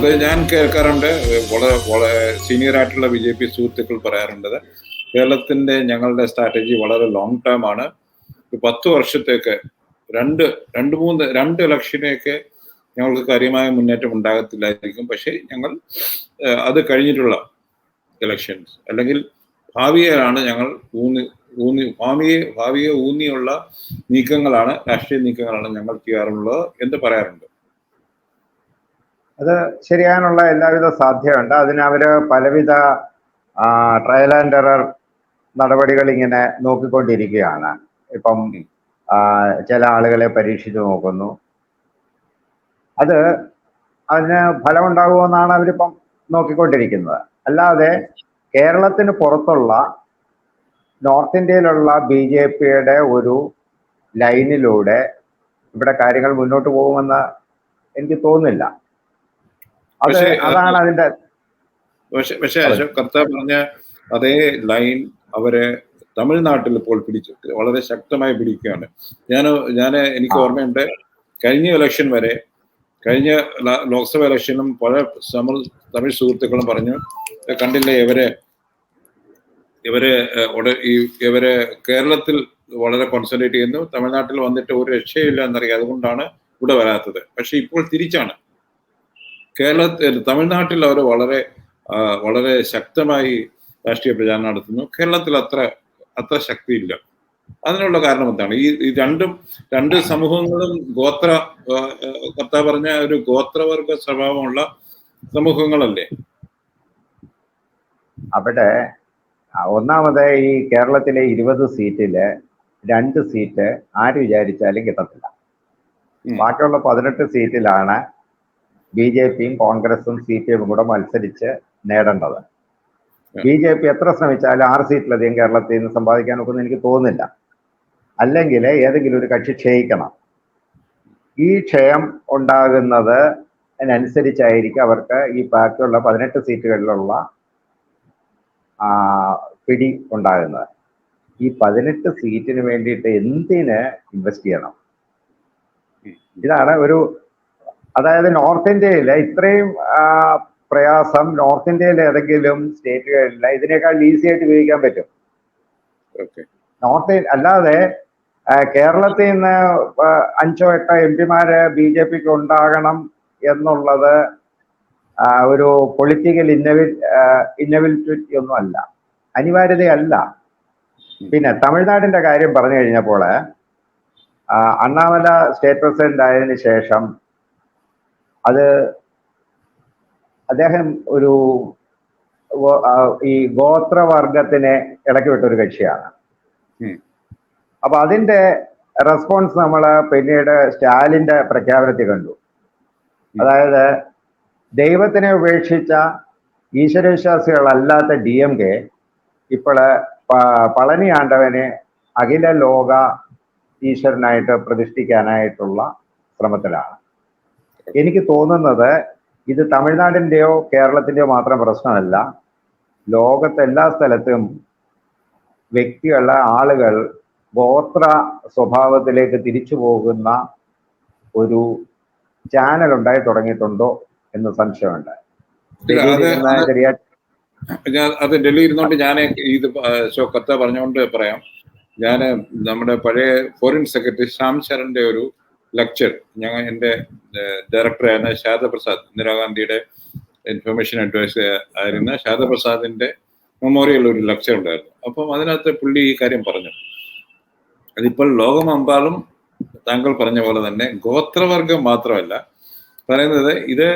അത് ഞാൻ കേൾക്കാറുണ്ട്. വളരെ വളരെ സീനിയർ ആയിട്ടുള്ള ബി ജെ പി സുഹൃത്തുക്കൾ പറയാറുണ്ട്. കേരളത്തിന്റെ ഞങ്ങളുടെ സ്ട്രാറ്റജി വളരെ ലോങ് ടേം ആണ്. പത്ത് വർഷത്തേക്ക് രണ്ട് രണ്ട് മൂന്ന് രണ്ട് ഇലക്ഷനെയൊക്കെ ഞങ്ങൾക്ക് കാര്യമായ മുന്നേറ്റം ഉണ്ടാകത്തില്ലായിരിക്കും. പക്ഷേ ഞങ്ങൾ അത് കഴിഞ്ഞിട്ടുള്ള ഇലക്ഷൻസ് അല്ലെങ്കിൽ ഭാവിയിലാണ് ഞങ്ങൾ ഊന്നി ഊന്നി ഭാവിയെ ഭാവിയെ ഊന്നിയുള്ള നീക്കങ്ങളാണ് രാഷ്ട്രീയ നീക്കങ്ങളാണ് ഞങ്ങൾ ചെയ്യാറുള്ളത് എന്ന് പറയാറുണ്ട്. അത് ശരിയാനുള്ള എല്ലാവിധ സാധ്യതയുണ്ട്. അതിന് അവർ പലവിധ ട്രയൽ ആൻഡ് എറർ നടപടികൾ ഇങ്ങനെ നോക്കിക്കൊണ്ടിരിക്കുകയാണ്. ഇപ്പം ചില ആളുകളെ പരീക്ഷിച്ചു നോക്കുന്നു. അത് അതിന് ഫലമുണ്ടാകുമെന്നാണ് അവരിപ്പം നോക്കിക്കൊണ്ടിരിക്കുന്നത്. അല്ലാതെ കേരളത്തിന് പുറത്തുള്ള നോർത്ത് ഇന്ത്യയിലുള്ള ബി ജെ പിയുടെ ഒരു ലൈനിലൂടെ ഇവിടെ കാര്യങ്ങൾ മുന്നോട്ട് പോകുമെന്ന് എനിക്ക് തോന്നുന്നില്ല. അതാണ് അതിന്റെ പക്ഷെ പക്ഷെ അശോക് കർത്ത പറഞ്ഞ അതേ ലൈൻ അവരെ തമിഴ്നാട്ടിൽ ഇപ്പോൾ പിടിച്ചു വളരെ ശക്തമായി പിടിക്കുകയാണ്. ഞാൻ ഞാൻ എനിക്ക്. ഓർമ്മയുണ്ട് കഴിഞ്ഞ ഇലക്ഷൻ വരെ കഴിഞ്ഞ ലോക്സഭ ഇലക്ഷനും പല തമിഴ് തമിഴ് സുഹൃത്തുക്കളും പറഞ്ഞു "ഏ, കണ്ടില്ലേ ഇവരെ ഇവരെ ഈ ഇവരെ കേരളത്തിൽ വളരെ കോൺസെൻട്രേറ്റ് ചെയ്യുന്നു തമിഴ്നാട്ടിൽ വന്നിട്ട് ഒരു രക്ഷയില്ല എന്നറിയാം അതുകൊണ്ടാണ് ഇവിടെ വരാത്തത്. പക്ഷെ ഇപ്പോൾ തിരിച്ചാണ്. കേരളത്തിൽ തമിഴ്നാട്ടിൽ അവർ വളരെ വളരെ ശക്തമായി രാഷ്ട്രീയ പ്രചാരണം നടത്തുന്നു. കേരളത്തിൽ അത്ര അത്ര ശക്തിയില്ല. അതിനുള്ള കാരണം എന്താണ്? ഈ രണ്ടും രണ്ട് സമൂഹങ്ങളും ഗോത്ര ആ, പറഞ്ഞ ഒരു ഗോത്രവർഗ സ്വഭാവമുള്ള സമൂഹങ്ങളല്ലേ? അവിടെ ഒന്നാമത് ഈ കേരളത്തിലെ ഇരുപത് സീറ്റിൽ രണ്ട് സീറ്റ് ആര് വിചാരിച്ചാലും കിട്ടത്തില്ല. ബാക്കിയുള്ള പതിനെട്ട് സീറ്റിലാണ് ബി ജെ പിയും കോൺഗ്രസും സി പി എമ്മും കൂടെ മത്സരിച്ച് നേടേണ്ടത്. ബി ജെ പി എത്ര ശ്രമിച്ചാലും ആറ് സീറ്റിലധികം കേരളത്തിൽ നിന്ന് സമ്പാദിക്കാൻ ഒക്കുമെന്ന് എനിക്ക് തോന്നുന്നില്ല. അല്ലെങ്കിൽ ഏതെങ്കിലും ഒരു കക്ഷി ക്ഷയിക്കണം. ഈ ക്ഷയം ഉണ്ടാകുന്നത് അതിനനുസരിച്ചായിരിക്കും അവർക്ക് ഈ ബാക്കിയുള്ള പതിനെട്ട് സീറ്റുകളിലുള്ള പിടി ഉണ്ടാകുന്നത്. ഈ പതിനെട്ട് സീറ്റിന് വേണ്ടിയിട്ട് എന്തിന് ഇൻവെസ്റ്റ് ചെയ്യണം? ഇതാണ് ഒരു അതായത് നോർത്ത് ഇന്ത്യയിൽ ഇത്രയും പ്രയാസം നോർത്ത് ഇന്ത്യയിലെ ഏതെങ്കിലും സ്റ്റേറ്റുകളില്ല ഇതിനേക്കാൾ ഈസി ആയിട്ട് ഉപയോഗിക്കാൻ പറ്റും. നോർത്ത് അല്ലാതെ കേരളത്തിൽ നിന്ന് അഞ്ചോ എട്ടോ എം പിമാര് ബി ജെ പിക്ക് ഉണ്ടാകണം എന്നുള്ളത് ഒരു പൊളിറ്റിക്കൽ ഇന്നവി ഇന്നവിലിറ്റി ഒന്നും അല്ല. അനിവാര്യതയല്ല. പിന്നെ തമിഴ്നാടിന്റെ കാര്യം പറഞ്ഞു കഴിഞ്ഞപ്പോൾ അണ്ണാമല സ്റ്റേറ്റ് പ്രസിഡന്റ് ആയതിനു ശേഷം അത് അദ്ദേഹം ഒരു ഈ ഗോത്രവർഗത്തിനെ ഇടയ്ക്ക് വിട്ടൊരു കക്ഷിയാണ്. അപ്പൊ അതിന്റെ റെസ്പോൺസ് നമ്മൾ പിന്നീട് സ്റ്റാലിന്റെ പ്രഖ്യാപനത്തിൽ കണ്ടു. അതായത് ദൈവത്തിനെ ഉപേക്ഷിച്ച ഈശ്വരവിശ്വാസികളല്ലാത്ത ഡി എം കെ ഇപ്പോൾ പളനി ആണ്ടവനെ അഖില ലോക ഈശ്വരനായിട്ട് പ്രതിഷ്ഠിക്കാനായിട്ടുള്ള ശ്രമത്തിലാണ്. എനിക്ക് തോന്നുന്നത് ഇത് തമിഴ്നാടിന്റെയോ കേരളത്തിന്റെയോ മാത്രം പ്രശ്നമല്ല. ലോകത്തെ എല്ലാ സ്ഥലത്തും വ്യക്തികളെ ആളുകൾ ഗോത്ര സ്വഭാവത്തിലേക്ക് തിരിച്ചു പോകുന്ന ഒരു ചാനൽ ഉണ്ടായി തുടങ്ങിയിട്ടുണ്ടോ എന്ന് സംശയമുണ്ട്. അത് ഞാൻ ഡൽഹി ഇരുന്നോണ്ട് ഞാൻ ഇത് കത്ത പറഞ്ഞുകൊണ്ട് പറയാം. ഞാൻ നമ്മുടെ പഴയ ഫോറിൻ സെക്രട്ടറി ശ്യാം ശരന്റെ ഒരു ലെക്ചർ ഞങ്ങൾ എന്റെ ഡയറക്ടറായിരുന്ന ശാരദപ്രസാദ് ഇന്ദിരാഗാന്ധിയുടെ ഇൻഫർമേഷൻ അഡ്വൈസ് ആയിരുന്ന ശാരദപ്രസാദിന്റെ മെമ്മോറിയൽ ഒരു ലെക്ചർ ഉണ്ടായിരുന്നു. അപ്പം അതിനകത്ത് പുള്ളി ഈ കാര്യം പറഞ്ഞു. അതിപ്പോൾ ലോകമെമ്പാടും താങ്കൾ പറഞ്ഞ പോലെ തന്നെ ഗോത്രവർഗം മാത്രമല്ല. പറയുന്നത് ഇത്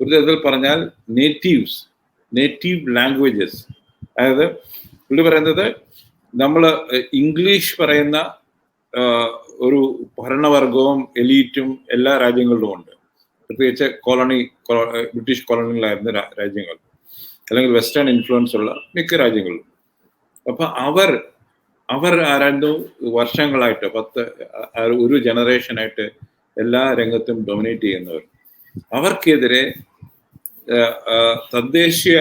ഒരു തരത്തിൽ പറഞ്ഞാൽ നേറ്റീവ്സ് നേറ്റീവ് ലാംഗ്വേജസ് അതായത് പുള്ളി പറയുന്നത് നമ്മൾ ഇംഗ്ലീഷ് പറയുന്ന ഒരു ഭരണവർഗവും എലീറ്റും എല്ലാ രാജ്യങ്ങളിലും ഉണ്ട്. പ്രത്യേകിച്ച് കോളണി ബ്രിട്ടീഷ് കോളണികളായിരുന്ന രാജ്യങ്ങൾ. അല്ലെങ്കിൽ വെസ്റ്റേൺ ഇൻഫ്ലുവൻസ് ഉള്ള മിക്ക രാജ്യങ്ങളിലും. അപ്പൊ അവർ അവർ ആരായിരുന്നു വർഷങ്ങളായിട്ട് പത്ത് ഒരു ജനറേഷനായിട്ട് എല്ലാ രംഗത്തും ഡൊമിനേറ്റ് ചെയ്യുന്നവർ. അവർക്കെതിരെ തദ്ദേശീയ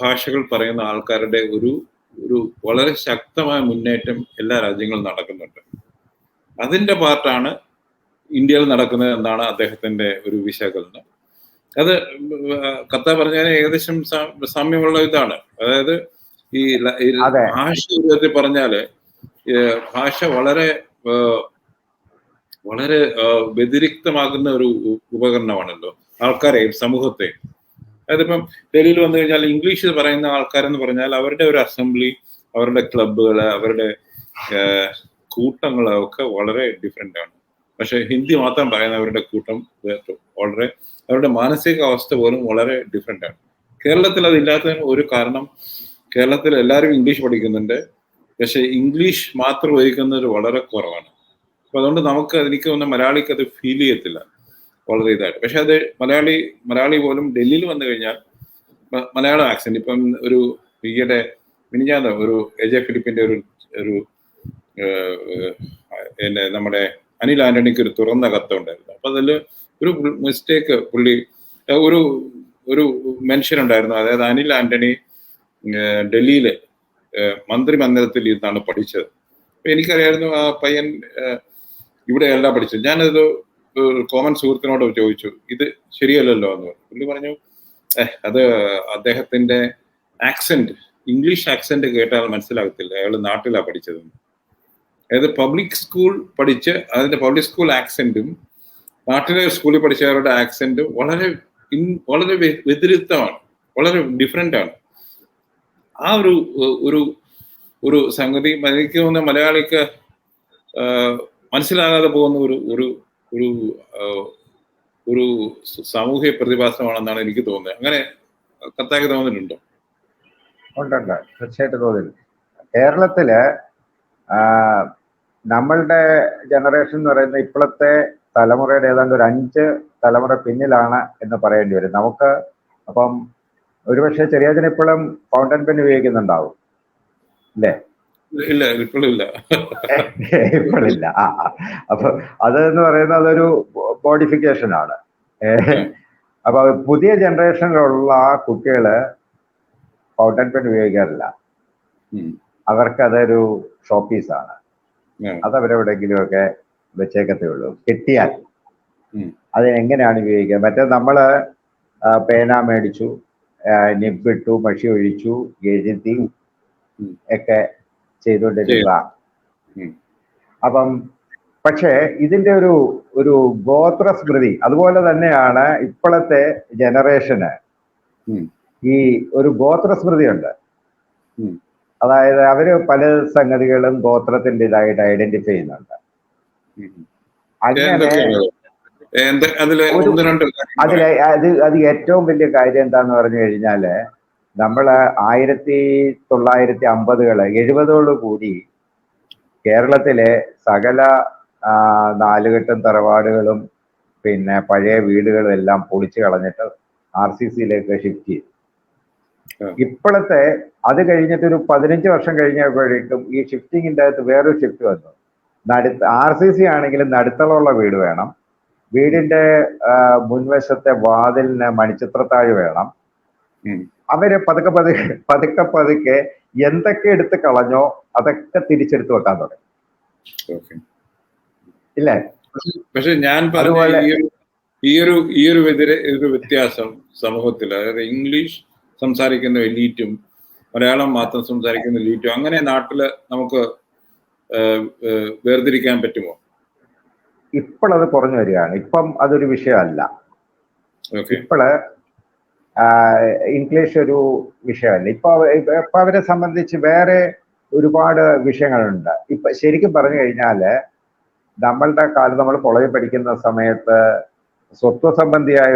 ഭാഷകൾ പറയുന്ന ആൾക്കാരുടെ ഒരു ഒരു വളരെ ശക്തമായ മുന്നേറ്റം എല്ലാ രാജ്യങ്ങളും നടക്കുന്നുണ്ട്. അതിന്റെ പാർട്ടാണ് ഇന്ത്യയിൽ നടക്കുന്നത് എന്നാണ് അദ്ദേഹത്തിന്റെ ഒരു വിശകലനം. അത് കത്ത പറഞ്ഞാൽ ഏകദേശം സാമ്യമുള്ള ഇതാണ്. അതായത് ഈ ഭാഷ വിധത്തിൽ പറഞ്ഞാൽ ഭാഷ വളരെ വളരെ വ്യതിരിക്തമാകുന്ന ഒരു ഉപകരണമാണല്ലോ ആൾക്കാരെയും സമൂഹത്തെയും. അതിപ്പം ഡൽഹിയിൽ വന്നു കഴിഞ്ഞാൽ ഇംഗ്ലീഷിൽ പറയുന്ന ആൾക്കാരെന്ന് പറഞ്ഞാൽ അവരുടെ ഒരു അസംബ്ലി അവരുടെ ക്ലബ്ബുകൾ അവരുടെ ഏഹ് കൂട്ടങ്ങൾ ഒക്കെ വളരെ ഡിഫറെന്റ് ആണ്. പക്ഷെ ഹിന്ദി മാത്രം പറയുന്നവരുടെ കൂട്ടം വളരെ അവരുടെ മാനസികാവസ്ഥ പോലും വളരെ ഡിഫറെന്റ് ആണ്. കേരളത്തിൽ അതില്ലാത്തതിന് ഒരു കാരണം കേരളത്തിൽ എല്ലാവരും ഇംഗ്ലീഷ് പഠിക്കുന്നുണ്ട്. പക്ഷെ ഇംഗ്ലീഷ് മാത്രം ഉപയോഗിക്കുന്നത് വളരെ കുറവാണ്. അപ്പൊ അതുകൊണ്ട് നമുക്ക് എനിക്ക് ഒന്ന് മലയാളിക്ക് അത് ഫീൽ ചെയ്യത്തില്ല. വളരെ ഇതായിട്ട്. പക്ഷെ അത് മലയാളി മലയാളി പോലും ഡൽഹിയിൽ വന്നു കഴിഞ്ഞാൽ മലയാളം ആക്സെന്റ് ഇപ്പം ഒരു ഈയിടെ മിനിഞ്ഞാന്ന് ഒരു എജെ ഫിലിപ്പിന്റെ ഒരു ഒരു പിന്നെ നമ്മുടെ അനിൽ ആന്റണിക്ക് ഒരു തുറന്ന കത്തുണ്ടായിരുന്നു. അപ്പൊ അതിൽ ഒരു മിസ്റ്റേക്ക് പുള്ളി ഒരു ഒരു മെൻഷൻ ഉണ്ടായിരുന്നു. അതായത് അനിൽ ആന്റണി ഡൽഹിയിലെ മന്ത്രി മന്ദിരത്തിൽ ഇരുന്നാണ് പഠിച്ചത്. എനിക്കറിയായിരുന്നു ആ പയ്യൻ ഇവിടെയല്ല പഠിച്ചത്. ഞാനത് കോമൺ സുഹൃത്തിനോട് ചോദിച്ചു ഇത് ശരിയല്ലല്ലോ? എന്ന് പറഞ്ഞു. പുള്ളി പറഞ്ഞു "ഏഹ്, അത് അദ്ദേഹത്തിന്റെ ആക്സെന്റ് ഇംഗ്ലീഷ് ആക്സെന്റ് കേട്ടാൽ മനസ്സിലാകത്തില്ല. അയാൾ നാട്ടിലാണ് പഠിച്ചതെന്ന്. അതായത് പബ്ലിക് സ്കൂൾ പഠിച്ച് അതിന്റെ പബ്ലിക് സ്കൂൾ ആക്സെന്റും നാട്ടിലെ സ്കൂളിൽ പഠിച്ചവരുടെ ആക്സെന്റും വളരെ വളരെ വ്യ- വ്യതിരിക്തമാണ്. വളരെ ഡിഫറെന്റ് ആണ്. ആ ഒരു ഒരു ഒരു സംഗതി എനിക്ക് തോന്നുന്ന മലയാളിക്ക് മനസ്സിലാകാതെ പോകുന്ന ഒരു ഒരു ഒരു ഒരു സാമൂഹ്യ പ്രതിഭാസമാണെന്നാണ് എനിക്ക് തോന്നുന്നത്. അങ്ങനെ കത്താക്കി തോന്നിട്ടുണ്ടോ ഉണ്ടുണ്ട്. തീർച്ചയായിട്ടും തോന്നിയിട്ടുണ്ട് കേരളത്തിൽ നമ്മളുടെ ജനറേഷൻ എന്ന് പറയുന്ന ഇപ്പോഴത്തെ തലമുറയുടെ ഏതാണ്ട് ഒരു അഞ്ച് തലമുറ പിന്നിലാണ് എന്ന് പറയേണ്ടി വരും. നമുക്ക് അപ്പം ഒരുപക്ഷെ ചെറിയ ഇപ്പോഴും ഫൗണ്ടൻ പെൻ ഉപയോഗിക്കുന്നുണ്ടാവും. അല്ലേ ഇല്ല ഇപ്പോഴില്ല ആ ആ. അപ്പൊ അത് എന്ന് പറയുന്നത് അതൊരു മോഡിഫിക്കേഷൻ ആണ്. അപ്പൊ പുതിയ ജനറേഷനിലുള്ള ആ കുട്ടികൾ ഫൗണ്ടൻ പെൻ ഉപയോഗിക്കാറില്ല. അതൊരു അവർക്ക് അതൊരു ഷോപ്പീസ് ആണ് ഉം. അത് അവരെവിടെയെങ്കിലും ഒക്കെ വെച്ചേക്കത്തേ ഉള്ളൂ കിട്ടിയാൽ അതിനെങ്ങനെയാണ് ഉപയോഗിക്കുക? മറ്റേ നമ്മൾ പേന മേടിച്ചു നിബിട്ടു മഷി ഒഴിച്ചു എഴുതി. ഒക്കെ ചെയ്തുകൊണ്ടിരിക്കുക. അപ്പം പക്ഷേ ഇതിന്റെ ഒരു ഒരു ഗോത്ര സ്മൃതി അതുപോലെ തന്നെയാണ് ഇപ്പോഴത്തെ ജനറേഷന്. ഈ ഒരു ഗോത്ര സ്മൃതി ഉണ്ട് ഉം. അതായത് അവർ പല സംഗതികളും ഗോത്രത്തിന്റെ ഇതായിട്ട് ഐഡന്റിഫൈ ചെയ്യുന്നുണ്ട്. അങ്ങനെ അതിൽ അത് അത് ഏറ്റവും വലിയ കാര്യം എന്താന്ന് പറഞ്ഞു കഴിഞ്ഞാൽ നമ്മൾ ആയിരത്തി തൊള്ളായിരത്തി അമ്പതുകൾ എഴുപതോടു കൂടി കേരളത്തിലെ സകല നാലുകെട്ടും തറവാടുകളും പിന്നെ പഴയ വീടുകളും എല്ലാം പൊളിച്ചു കളഞ്ഞിട്ട് ആർ സി സിയിലേക്ക് ഷിഫ്റ്റ് ചെയ്തു. ഇപ്പോഴത്തെ അത് കഴിഞ്ഞിട്ട് ഒരു പതിനഞ്ച് വർഷം കഴിഞ്ഞപ്പോഴേക്കും ഈ ഷിഫ്റ്റിങ്ങിന്റെ അകത്ത് വേറൊരു ഷിഫ്റ്റ് വന്നു. നടു ആർ സി സി ആണെങ്കിലും നടുത്തളമുള്ള വീട് വേണം. വീടിന്റെ മുൻവശത്തെ വാതിലിന് മണിച്ചിത്രത്താഴ് വേണം. അവർ പതുക്കെ പതുക്കെ പതുക്കെ പതുക്കെ എന്തൊക്കെ എടുത്ത് കളഞ്ഞോ അതൊക്കെ തിരിച്ചെടുത്ത് വെക്കാൻ തുടങ്ങി. ഇല്ലേ? പക്ഷെ ഞാൻ പറഞ്ഞ ഈ ഒരു ഈ ഒരു വ്യത്യാസം സമൂഹത്തിൽ അതായത് ഇംഗ്ലീഷ് സംസാരിക്കുന്ന എലീറ്റും മലയാളം മാത്രം സംസാരിക്കുന്ന എലീറ്റും അങ്ങനെ നാട്ടിൽ നമുക്ക് വേർതിരിക്കാൻ പറ്റുമോ? ഇപ്പോഴത് കുറഞ്ഞു വരികയാണ്. ഇപ്പം അതൊരു വിഷയമല്ല. ഇപ്പോൾ ഇംഗ്ലീഷ് ഒരു വിഷയമല്ല. ഇപ്പൊ ഇപ്പൊ ഇപ്പൊ അവരെ സംബന്ധിച്ച് വേറെ ഒരുപാട് വിഷയങ്ങളുണ്ട്. ഇപ്പൊ ശരിക്കും പറഞ്ഞു കഴിഞ്ഞാൽ നമ്മളുടെ കാലം നമ്മൾ കോളേജിൽ പഠിക്കുന്ന സമയത്ത് സ്വത്വ സംബന്ധിയായ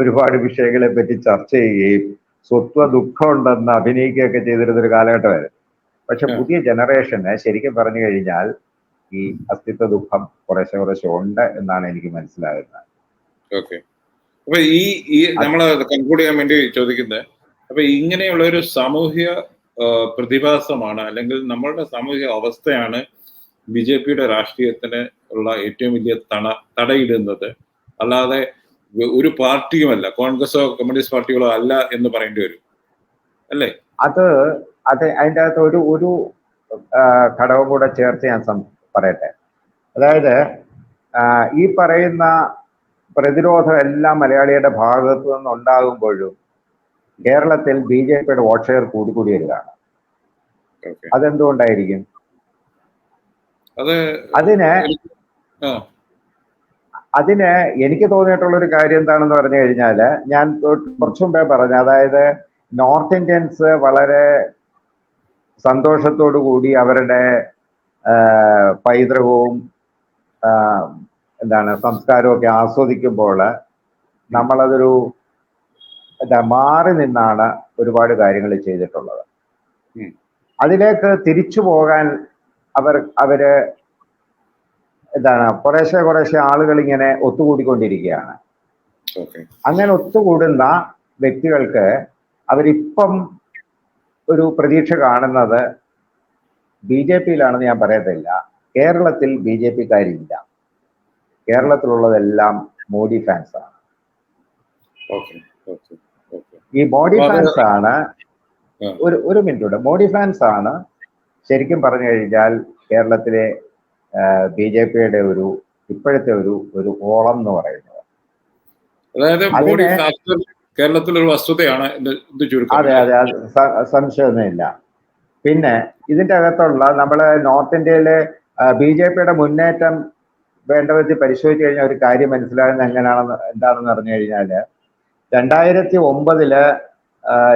ഒരുപാട് വിഷയങ്ങളെ പറ്റി ചർച്ച ചെയ്യുകയും സ്വത്വ ദുഃഖം ഉണ്ടെന്ന് അഭിനയിക്കുകയൊക്കെ ചെയ്തിരുന്ന ഒരു കാലഘട്ടമായിരുന്നു. പക്ഷെ. പുതിയ ജനറേഷന് ശരിക്കും പറഞ്ഞു കഴിഞ്ഞാൽ ഈ അസ്തിത്വ ദുഃഖം കുറേശ്ശെ കുറേശ്ശെ ഉണ്ട് എന്നാണ് എനിക്ക് മനസ്സിലാകുന്നത്. ഓക്കെ. അപ്പൊ ഈ ഈ നമ്മൾ കൺക്ലൂഡ് ചെയ്യാൻ വേണ്ടി ചോദിക്കുന്നത് അപ്പൊ ഇങ്ങനെയുള്ള ഒരു സാമൂഹ്യ പ്രതിഭാസമാണ് അല്ലെങ്കിൽ നമ്മളുടെ സാമൂഹിക അവസ്ഥയാണ് ബി ജെ പിയുടെ രാഷ്ട്രീയത്തിന് ഉള്ള ഏറ്റവും വലിയ തട തടയിടുന്നത്. അല്ലാതെ ഒരു പാർട്ടിയുമല്ല. കോൺഗ്രസോ കമ്മ്യൂണിസ്റ്റ് പാർട്ടികളോ അല്ല എന്ന് പറയേണ്ടി വരും. അല്ലേ? അത് അത് അതിന്റെ അകത്ത് ഒരു ഒരു ഘടകം കൂടെ ചേർത്ത് ഞാൻ പറയട്ടെ. അതായത് ഈ പറയുന്ന പ്രതിരോധം എല്ലാം മലയാളിയുടെ ഭാഗത്തു നിന്ന് ഉണ്ടാകുമ്പോഴും കേരളത്തിൽ ബി ജെ പിയുടെ വോട്ട് ഷെയർ കൂടിക്കൂടി വരികയാണ്. അതെന്തുകൊണ്ടായിരിക്കും? അത് അതിന് അതിന് എനിക്ക് തോന്നിയിട്ടുള്ള ഒരു കാര്യം എന്താണെന്ന് പറഞ്ഞു കഴിഞ്ഞാൽ ഞാൻ കുറച്ചു മുമ്പേ പറഞ്ഞു അതായത് നോർത്ത് ഇന്ത്യൻസ് വളരെ സന്തോഷത്തോടു കൂടി അവരുടെ പൈതൃകവും എന്താണ് സംസ്കാരവും ഒക്കെ ആസ്വദിക്കുമ്പോൾ നമ്മളതൊരു എന്താ മാറി നിന്നാണ് ഒരുപാട് കാര്യങ്ങൾ ചെയ്തിട്ടുള്ളത്. അതിലേക്ക് തിരിച്ചു പോകാൻ അവർ അവർ എന്താണ് കുറേശ്ശെ കുറേശ്ശെ ആളുകൾ ഇങ്ങനെ ഒത്തുകൂടിക്കൊണ്ടിരിക്കുകയാണ്. അങ്ങനെ ഒത്തുകൂടുന്ന വ്യക്തികൾക്ക് അവരിപ്പം ഒരു പ്രതീക്ഷ കാണുന്നത് ബി ജെ പിയിലാണെന്ന് ഞാൻ പറയത്തില്ല. കേരളത്തിൽ ബി ജെ പിക്കാരില്ല. കേരളത്തിലുള്ളതെല്ലാം മോഡി ഫാൻസ് ആണ്. ഈ മോഡി ഫാൻസ് ആണ് ഒരു ഒരു മിനിറ്റ് മോഡി ഫാൻസ് ആണ് ശരിക്കും പറഞ്ഞു കഴിഞ്ഞാൽ കേരളത്തിലെ ബി ജെ പിയുടെ ഒരു ഇപ്പോഴത്തെ ഒരു ഒരു ഓളം എന്ന് പറയുന്നത്. അതായത് മോഡി കേരളത്തിലൊരു വസ്തുതയാണ് അതെ അതെ സംശയമൊന്നുമില്ല. പിന്നെ ഇതിന്റെ അകത്തുള്ള നമ്മൾ നോർത്ത് ഇന്ത്യയിലെ ബി ജെ പിയുടെ മുന്നേറ്റം വേണ്ട വിധത്തിൽ പരിശോധിച്ച് കഴിഞ്ഞാൽ ഒരു കാര്യം മനസ്സിലാകുന്നത് എങ്ങനെയാണെന്ന് എന്താണെന്ന് പറഞ്ഞു കഴിഞ്ഞാൽ രണ്ടായിരത്തി ഒമ്പതിൽ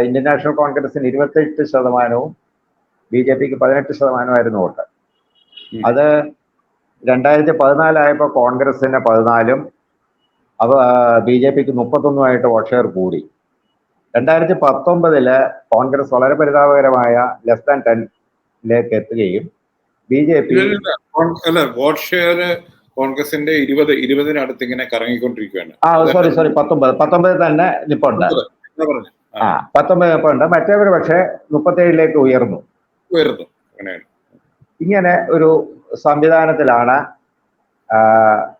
ഇന്ത്യൻ നാഷണൽ കോൺഗ്രസിന് ഇരുപത്തെട്ട് ശതമാനവും ബി ജെ പിക്ക് പതിനെട്ട് ശതമാനമായിരുന്നു വോട്ട്. അത് രണ്ടായിരത്തി പതിനാലായപ്പോൾ കോൺഗ്രസിന് പതിനാലും അവ ബി ജെ പിക്ക് മുപ്പത്തൊന്നുമായിട്ട് വോട്ട് ഷെയർ കൂടി. രണ്ടായിരത്തി പത്തൊമ്പതിൽ കോൺഗ്രസ് വളരെ പരിതാപകരമായ ലെസ് ദാൻ ടെൻലേക്ക് എത്തുകയും ബി ജെ പി അല്ല വോട്ട് ഷെയർ കോൺഗ്രസിന്റെ ഇരുപത് ഇരുപതിനടുത്ത് ഇങ്ങനെ കറങ്ങിക്കൊണ്ടിരിക്കുകയാണ് ആ സോറി സോറി പത്തൊമ്പത്. പത്തൊമ്പത് തന്നെ നിപ്പുണ്ട്. ആ. പത്തൊമ്പത് നിപ്പുണ്ട്. മറ്റേവർ പക്ഷേ മുപ്പത്തേഴിലേക്ക് ഉയർന്നു. ഉയർന്നു. അങ്ങനെയാണ്. ഇങ്ങനെ ഒരു സംവിധാനത്തിലാണ്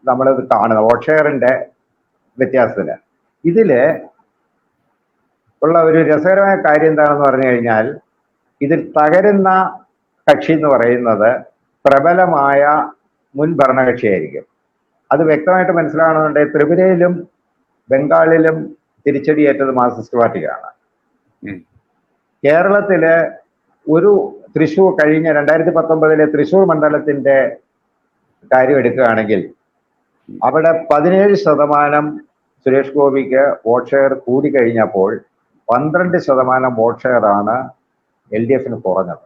നമ്മൾ നമ്മളിത് കാണുന്നത് വോട്ട് ഷെയറിന്റെ വ്യത്യാസത്തിൽ ഇതിൽ ഉള്ള ഒരു രസകരമായ കാര്യം എന്താണെന്ന് പറഞ്ഞു കഴിഞ്ഞാൽ ഇതിൽ തകരുന്ന കക്ഷി എന്ന് പറയുന്നത് പ്രബലമായ മുൻ ഭരണകക്ഷിയായിരിക്കും. അത് വ്യക്തമായിട്ട് മനസ്സിലാകണമെന്നുണ്ടെങ്കിൽ ത്രിപുരയിലും ബംഗാളിലും തിരിച്ചടിയേറ്റത് മാർക്സിസ്റ്റ് പാർട്ടിക്കാണ്. കേരളത്തിൽ ഒരു തൃശൂർ കഴിഞ്ഞ രണ്ടായിരത്തി പത്തൊമ്പതിലെ തൃശൂർ മണ്ഡലത്തിന്റെ കാര്യം എടുക്കുകയാണെങ്കിൽ അവിടെ പതിനേഴ് ശതമാനം സുരേഷ് ഗോപിക്ക് വോട്ട് ഷെയർ കൂടി കഴിഞ്ഞപ്പോൾ പന്ത്രണ്ട് ശതമാനം വോട്ട് ഷെയർ ആണ് എൽ ഡി എഫിന് കുറഞ്ഞത്.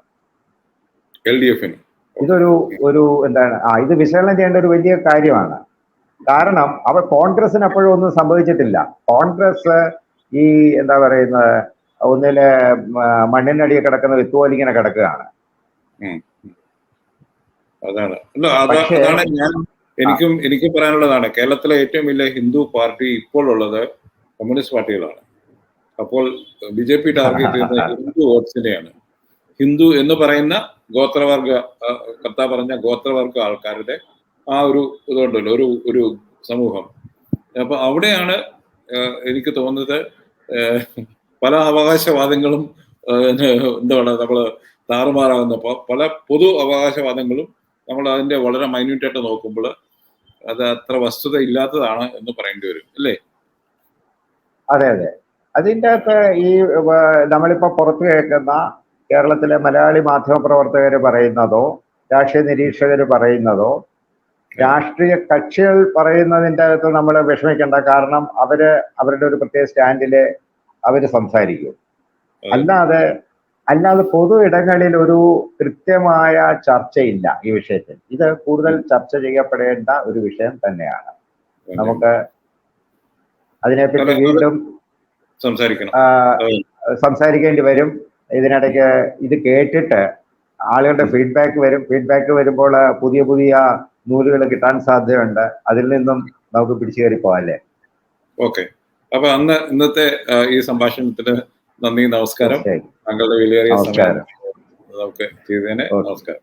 എൽ ഡി എഫിന്? ഇതൊരു ഒരു എന്താണ് ആ ഇത് വിശകലനം ചെയ്യേണ്ട ഒരു വലിയ കാര്യമാണ്. കാരണം അവർ കോൺഗ്രസിന് അപ്പോഴും ഒന്നും സംഭവിച്ചിട്ടില്ല. കോൺഗ്രസ് ഈ എന്താ പറയുന്നത് ഒന്നിലെ മണ്ണിനടിയിൽ കിടക്കുന്ന വിത്തുപോലെ ഇങ്ങനെ കിടക്കുകയാണ്. അതാണ്. അതാണ് ഞാൻ എനിക്കും എനിക്ക് പറയാനുള്ളതാണ്. കേരളത്തിലെ ഏറ്റവും വലിയ ഹിന്ദു പാർട്ടി ഇപ്പോൾ ഉള്ളത് കമ്മ്യൂണിസ്റ്റ് പാർട്ടികളാണ്. അപ്പോൾ ബി ജെ പി ടാർഗറ്റ് ചെയ്യുന്ന ഹിന്ദു വോട്ട്സിനെയാണ് ഹിന്ദു എന്ന് പറയുന്ന ഗോത്രവർഗ കർത്ത പറഞ്ഞ ഗോത്രവർഗ ആൾക്കാരുടെ ആ ഒരു ഇതുണ്ടല്ലോ ഒരു ഒരു സമൂഹം. അപ്പൊ അവിടെയാണ് എനിക്ക് തോന്നുന്നത് പല അവകാശവാദങ്ങളും എന്താണ് നമ്മൾ താറുമാറാകുന്ന പല പൊതു അവകാശവാദങ്ങളും നമ്മൾ അതിന്റെ വളരെ മൈന്യൂട്ടായിട്ട് നോക്കുമ്പോൾ അത് അത്ര വസ്തുത ഇല്ലാത്തതാണ് എന്ന് പറയേണ്ടി വരും അല്ലേ? അതെ അതെ. അതിന്റെ അകത്ത് ഈ നമ്മളിപ്പോൾ നമ്മളിപ്പോ പുറത്തു കേൾക്കുന്ന കേരളത്തിലെ മലയാളി മാധ്യമ പ്രവർത്തകർ പറയുന്നതോ രാഷ്ട്രീയ നിരീക്ഷകർ പറയുന്നതോ രാഷ്ട്രീയ കക്ഷികൾ പറയുന്നതിന്റെ അകത്ത് നമ്മൾ വിഷമിക്കേണ്ട. കാരണം അവർ അവരുടെ ഒരു പ്രത്യേക സ്റ്റാൻഡിൽ അവർ സംസാരിക്കും. അല്ലാതെ അല്ലാതെ പൊതു ഇടങ്ങളിൽ ഒരു കൃത്യമായ ചർച്ചയില്ല ഈ വിഷയത്തിൽ. ഇത് കൂടുതൽ ചർച്ച ചെയ്യപ്പെടേണ്ട ഒരു വിഷയം തന്നെയാണ്. നമുക്ക് അതിനെപ്പറ്റി അതെ, അതെ. വീണ്ടും സംസാരിക്കണം. സംസാരിക്കേണ്ടി വരും. ഇതിനിടയ്ക്ക് ഇത് കേട്ടിട്ട് ആളുകളുടെ ഫീഡ്ബാക്ക് വരും. ഫീഡ്ബാക്ക് വരുമ്പോൾ പുതിയ പുതിയ നൂലുകൾ കിട്ടാൻ സാധ്യതയുണ്ട്. അതിൽ നിന്നും നമുക്ക് പിടിച്ചു കയറി പോകാം അല്ലേ? ഓക്കെ. അപ്പൊ അന്ന് ഇന്നത്തെ ഈ സംഭാഷണത്തിന് നന്ദി നമസ്കാരം. താങ്കളുടെ വിലയേറിയ സമയം നമുക്ക് ചെയ്തതിന് നമസ്കാരം.